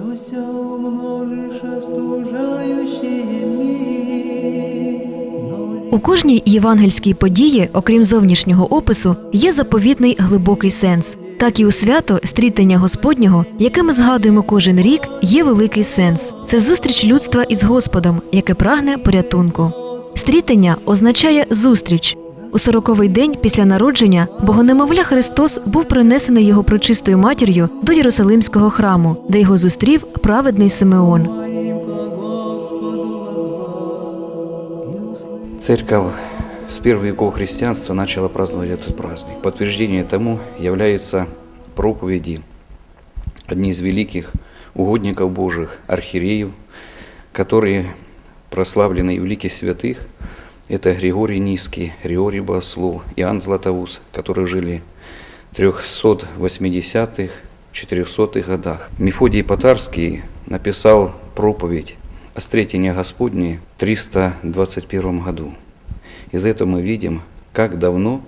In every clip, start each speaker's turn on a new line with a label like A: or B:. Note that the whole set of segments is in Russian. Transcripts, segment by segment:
A: что ся умножишь остужающие мир.
B: У кожній євангельській події, окрім зовнішнього опису, є заповітний глибокий сенс. Так і у свято стрітення Господнього, яке ми згадуємо кожен рік, є великий сенс. Це зустріч людства із Господом, яке прагне порятунку. Стрітення означає зустріч. У сороковий день після народження богонемовля Христос був принесений його прочистою матір'ю до Єрусалимського храму, де його зустрів праведний Симеон.
A: Моим ко Господу возвал, и услышал.
C: Церковь с первых веков христианства начала праздновать этот праздник. Подтверждение тому являются проповеди одни из великих угодников Божьих, архиереев, которые прославлены и в лике святых. Это Григорий Низкий, Григорий Богослов, Иоанн Златоуст, которые жили в 380-х, 400-х годах. Мефодий Потарский написал проповедь о встретении Господне в 321 году. Из этого мы видим, как давно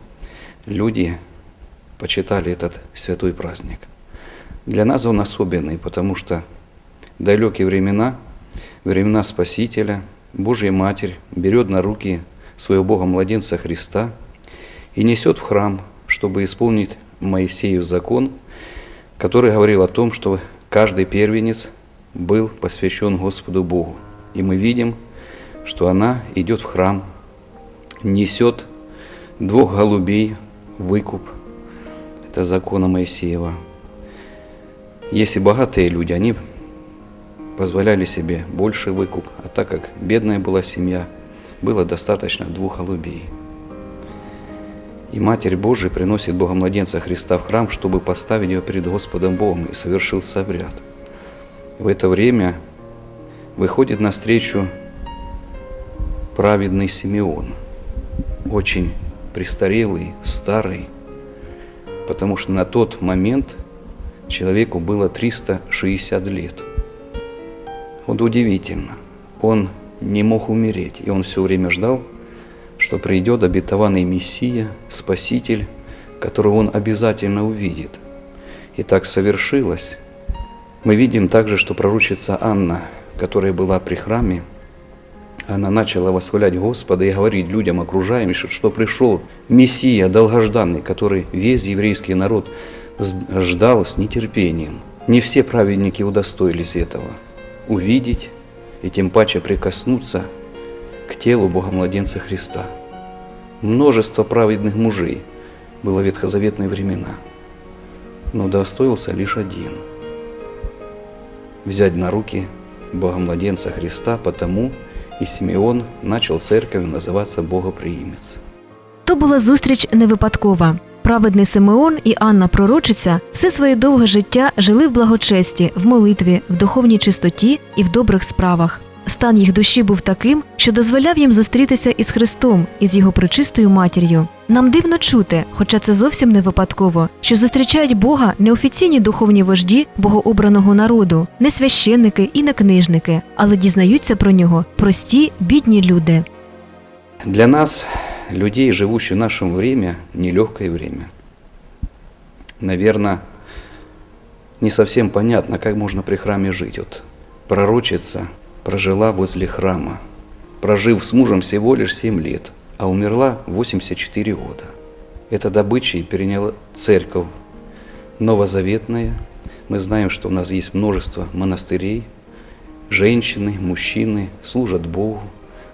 C: люди почитали этот святой праздник. Для нас он особенный, потому что далекие времена, времена Спасителя, Божья Матерь берет на руки своего Бога-младенца Христа и несет в храм, чтобы исполнить Моисеев закон, который говорил о том, что каждый первенец был посвящен Господу Богу. И мы видим, что она идет в храм, несет двух голубей выкуп. Это закона Моисеева. Если богатые люди, они позволяли себе больше выкуп, а так как бедная была семья, было достаточно двух голубей. И Матерь Божия приносит Бога младенца Христа в храм, чтобы поставить его перед Господом Богом, и совершился обряд. В это время выходит навстречу праведный Симеон, очень престарелый, старый, потому что на тот момент человеку было 360 лет. Вот удивительно, он не мог умереть, и он все время ждал, что придет обетованный Мессия, Спаситель, которого он обязательно увидит. И так совершилось. Мы видим также, что пророчица Анна, которая была при храме, она начала восхвалять Господа и говорить людям окружающим, что пришел Мессия долгожданный, который весь еврейский народ ждал с нетерпением. Не все праведники удостоились этого – увидеть и тем паче прикоснуться к телу Бога-младенца Христа. Множество праведных мужей было в ветхозаветные времена, но достоился лишь один – взять на руки Бога-младенца Христа, потому и Симеон начал церковью называться Богоприимец.
B: То була зустріч не випадкова. Праведний Симеон і Анна Пророчиця все своє довге життя жили в благочесті, в молитві, в духовній чистоті і в добрих справах. Стан їх душі був таким, що дозволяв їм зустрітися із Христом, із його пречистою матір'ю. Нам дивно чути, хоча це зовсім не випадково, що зустрічають Бога не офіційні духовні вожді богообраного народу, не священники і не книжники, але дізнаються про нього прості бідні люди.
C: Для нас, людей, живущих в нашем время, нелегкое время. Наверное, не совсем понятно, как можно при храме жить. Вот пророчица прожила возле храма, прожив с мужем всего лишь 7 лет, а умерла в 84 года. Это добычей переняла церковь новозаветная. Мы знаем, что у нас есть множество монастырей. Женщины, мужчины служат Богу,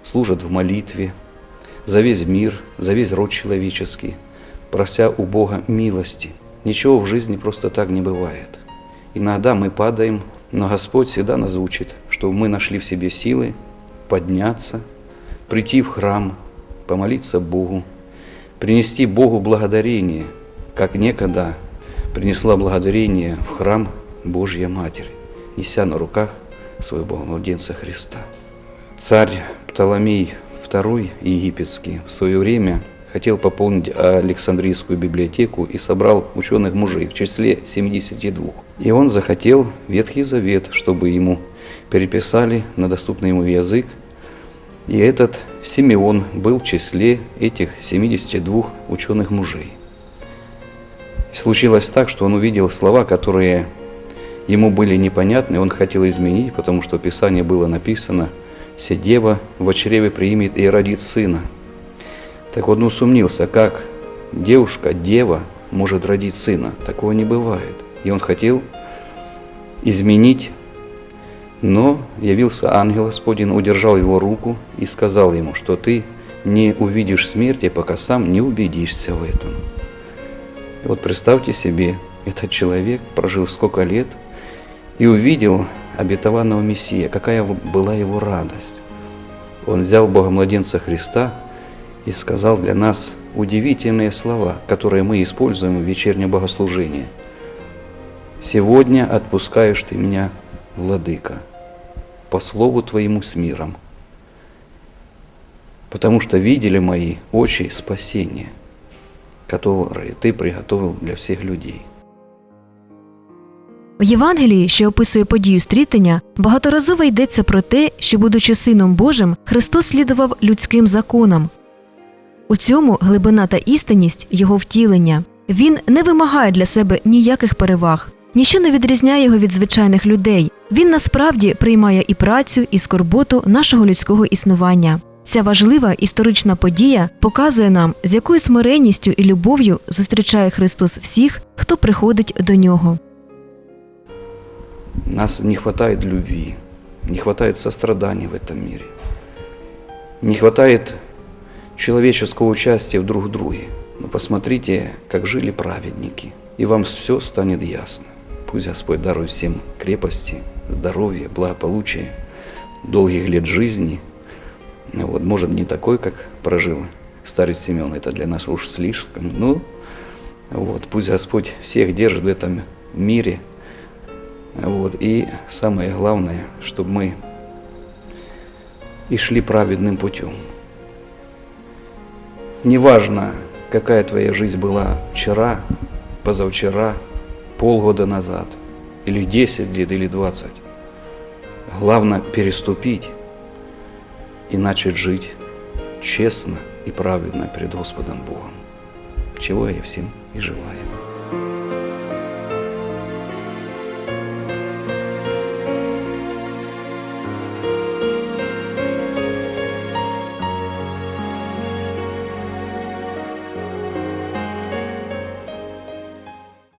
C: служат в молитве за весь мир, за весь род человеческий, прося у Бога милости. Ничего в жизни просто так не бывает. Иногда мы падаем, но Господь всегда нас учит, чтобы мы нашли в себе силы подняться, прийти в храм, помолиться Богу, принести Богу благодарение, как некогда принесла благодарение в храм Божья Матерь, неся на руках своего младенца Христа. Царь Птоломей II египетский в свое время хотел пополнить Александрийскую библиотеку и собрал ученых мужей в числе 72. И он захотел Ветхий Завет, чтобы ему переписали на доступный ему язык. И этот Симеон был в числе этих 72 ученых мужей. Случилось так, что он увидел слова, которые ему были непонятны, он хотел изменить, потому что в Писании было написано «Се дева в чреве примет и родит сына». Так он усомнился, как девушка, дева, может родить сына. Такого не бывает. И он хотел изменить, но явился ангел Господин, удержал его руку и сказал ему, что ты не увидишь смерти, пока сам не убедишься в этом. Вот представьте себе, этот человек прожил сколько лет и увидел обетованного Мессия, какая была его радость. Он взял Бога-младенца Христа и сказал для нас удивительные слова, которые мы используем в вечернем богослужении. «Сегодня отпускаешь ты меня, Владыка, по слову Твоему с миром, потому что видели мои очи спасение, которое Ты приготовил для всех людей».
B: В Євангелії, що описує подію стрітення, багаторазово йдеться про те, що, будучи сином Божим, Христос слідував людським законам. У цьому глибина та істинність його втілення. Він не вимагає для себе ніяких переваг, ніщо не відрізняє його від звичайних людей. Він насправді приймає і працю, і скорботу нашого людського існування. Ця важлива історична подія показує нам, з якою смиренністю і любов'ю зустрічає Христос всіх, хто приходить до нього.
C: Нас не хватает любви, не хватает сострадания в этом мире, не хватает человеческого участия в друг друге. Но посмотрите, как жили праведники, и вам все станет ясно. Пусть Господь дарует всем крепости, здоровья, благополучия, долгих лет жизни. Вот, может, не такой, как прожил старец Семен, это для нас уж слишком. Ну, вот, пусть Господь всех держит в этом мире. Вот, и самое главное, чтобы мы и шли праведным путем. Неважно, какая твоя жизнь была вчера, позавчера, полгода назад, или 10 лет, или 20. Главное переступить и начать жить честно и праведно перед Господом Богом. Чего я всем и желаю.